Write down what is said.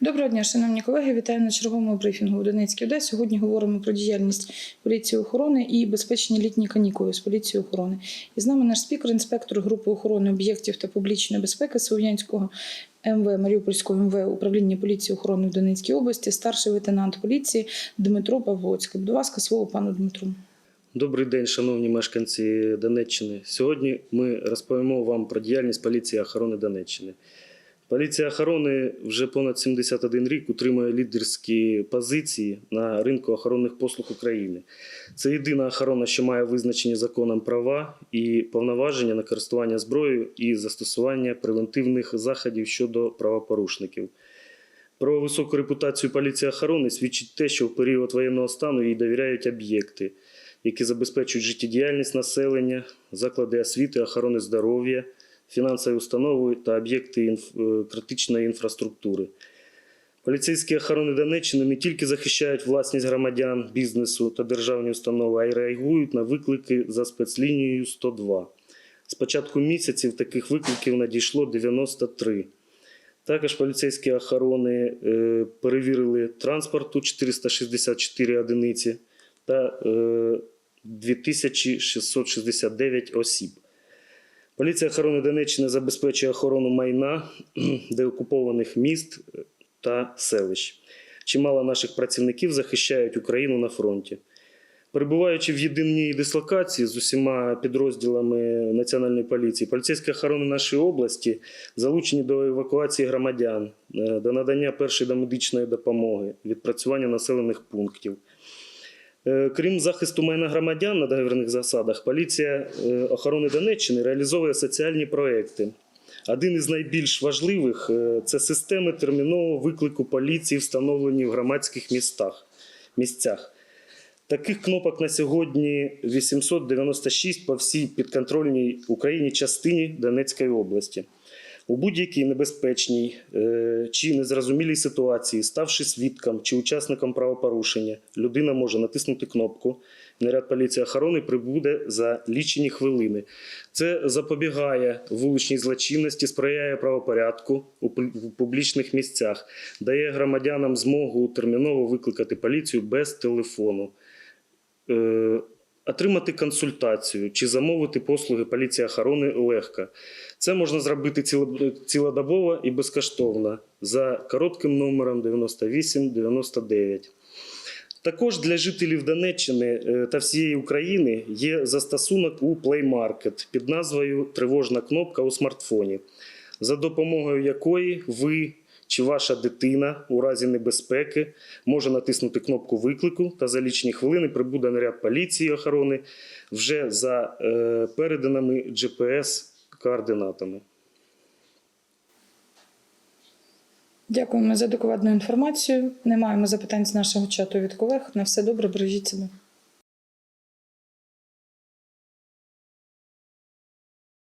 Доброго дня, шановні колеги. Вітаю на черговому брифінгу у Донецькій ОДА. Сьогодні говоримо про діяльність поліції охорони і безпечні літні канікули з поліції охорони. І з нами наш спікер, інспектор групи охорони об'єктів та публічної безпеки Слов'янського МВ Маріупольського МВ управління поліції охорони в Донецькій області, старший лейтенант поліції Дмитро Павлоцький. Будь ласка, слово пану Дмитру. Добрий день, шановні мешканці Донеччини. Сьогодні ми розповімо вам про діяльність поліції охорони Донеччини. Поліція охорони вже понад 71 рік утримує лідерські позиції на ринку охоронних послуг України. Це єдина охорона, що має визначені законом права і повноваження на користування зброєю і застосування превентивних заходів щодо правопорушників. Про високу репутацію поліції охорони свідчить те, що в період воєнного стану їй довіряють об'єкти, які забезпечують життєдіяльність населення, заклади освіти, охорони здоров'я, фінансові установи та об'єкти е, критичної інфраструктури. Поліцейські охорони Донеччини не тільки захищають власність громадян, бізнесу та державні установи, а й реагують на виклики за спецлінією 102. З початку місяців таких викликів надійшло 93. Також поліцейські охорони е, перевірили транспорту 464 одиниці та е, 2669 осіб. Поліція охорони Донеччини забезпечує охорону майна деокупованих міст та селищ. Чимало наших працівників захищають Україну на фронті. Перебуваючи в єдиній дислокації з усіма підрозділами Національної поліції, поліцейські охорони нашої області залучені до евакуації громадян, е, до надання першої домедичної допомоги, відпрацювання населених пунктів. Е, Крім захисту майна громадян на договірних засадах, поліція е, охорони Донеччини реалізовує соціальні проекти. Один із найбільш важливих е, це системи термінового виклику поліції, встановлені в громадських містах, місцях. Таких кнопок на сьогодні 896 по всій підконтрольній Україні частині Донецької області. У будь-якій небезпечній е, чи незрозумілій ситуації, ставши свідком чи учасником правопорушення, людина може натиснути кнопку. Наряд поліції охорони прибуде за лічені хвилини. Це запобігає вуличній злочинності, сприяє правопорядку у пу- у публічних місцях, дає громадянам змогу терміново викликати поліцію без телефону. Отримати консультацію чи замовити послуги поліції охорони легко. Це можна зробити цілодобово і безкоштовно за коротким номером 9899. Також для жителів Донеччини е, та всієї України є застосунок у Play Market під назвою Тривожна кнопка у смартфоні, за допомогою якої ви чи ваша дитина у разі небезпеки може натиснути кнопку виклику та за лічні хвилини прибуде наряд поліції охорони вже за е, переданими GPS-координатами. Дякуємо за докладну інформацію. Не маємо запитань з нашого чату від колег. На все добре, бережіть себе.